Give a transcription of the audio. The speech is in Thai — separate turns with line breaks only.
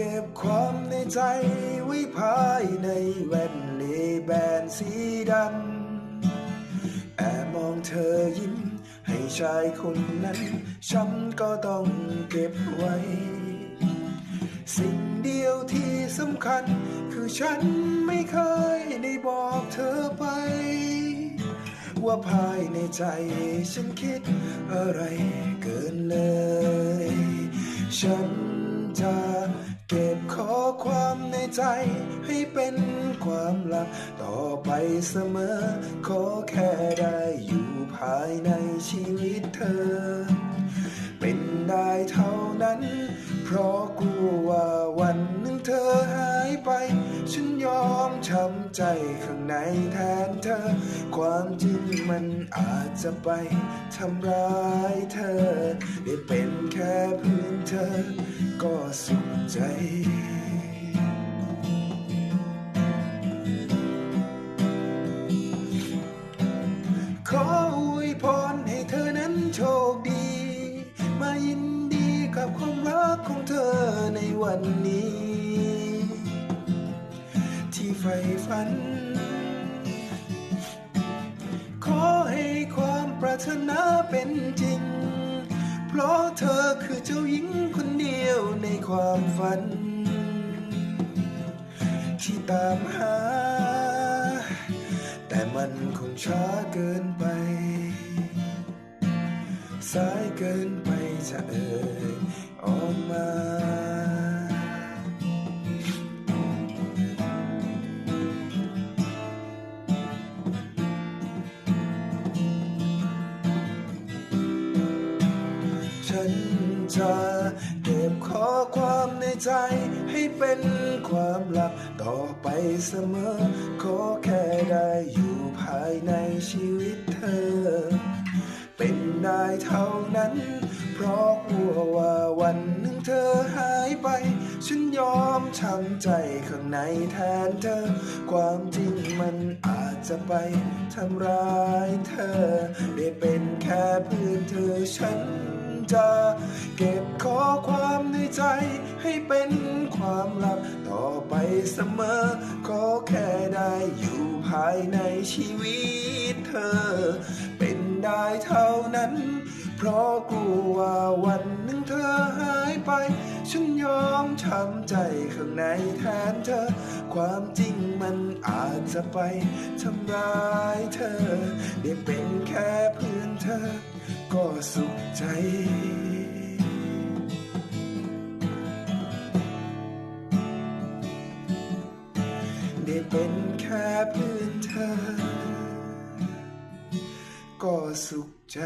เก็บความในใจไว้ภายในแว่นเลแบนสีดำแอบมองเธอยิ้ม ให้ชายคนนั้น ฉันก็ต้องเก็บไว้ สิ่งเดียวที่สำคัญ คือฉันไม่เคยได้บอกเธอไป ว่าภายในใจฉันคิดอะไรเกินเลย ฉัน เก็บข้อความในใจให้เป็นความลับต่อไปเสมอ ขอแค่ได้อยู่ภายในชีวิตเธอ เป็นได้เท่านั้น เพราะกลัวว่าวันหนึ่งเธอหายไป ฉันยอมช้ำใจข้างในแทนเธอ ความจริงมันอาจจะไปทำร้ายเธอ ได้เป็นแค่เพื่อนเธอ ก็สุข ใจ ขออวยพรให้เธอนั้นโชคดี มายินดีกับความรักของเธอในวันนี้ ที่ใฝ่ฝัน ขอให้ความปรารถนาเป็นจริง ราะเธอคือเจ้าหญิงคนเดียวในความฝัน ที่ตามหา แต่มันคงช้าเกินไป สายเกินไปจะเอ่ยออกมา นจะเก็บข้อความในใจให้เป็นความลับต่อไปเสมอ ขอแค่ได้อยู่ภายในชีวิตเธอ เป็นได้เท่านั้น เพราะกลัวว่าวันหนึ่งเธอหายไป ฉันยอมช้ำใจข้างในแทนเธอ ความจริงมันอาจจะไปทำร้ายเธอ ได้เป็นแค่เพื่อนเธอฉันจะ เก็บข้อความในใจให้เป็นความลับต่อไปเสมอขอแค่ได้อยู่ภายในชีวิตเธอ เป็นได้เท่านั้น เพราะกลัวว่าวันหนึ่งเธอหายไป ฉันยอมช้ำใจข้างในแทนเธอ ความจริงมันอาจจะไปทำร้ายเธอ ได้เป็นแค่เพื่อนเธอ ก็สุขใจ เป็นแค่เพื่อนเธอ ก็สุขใจ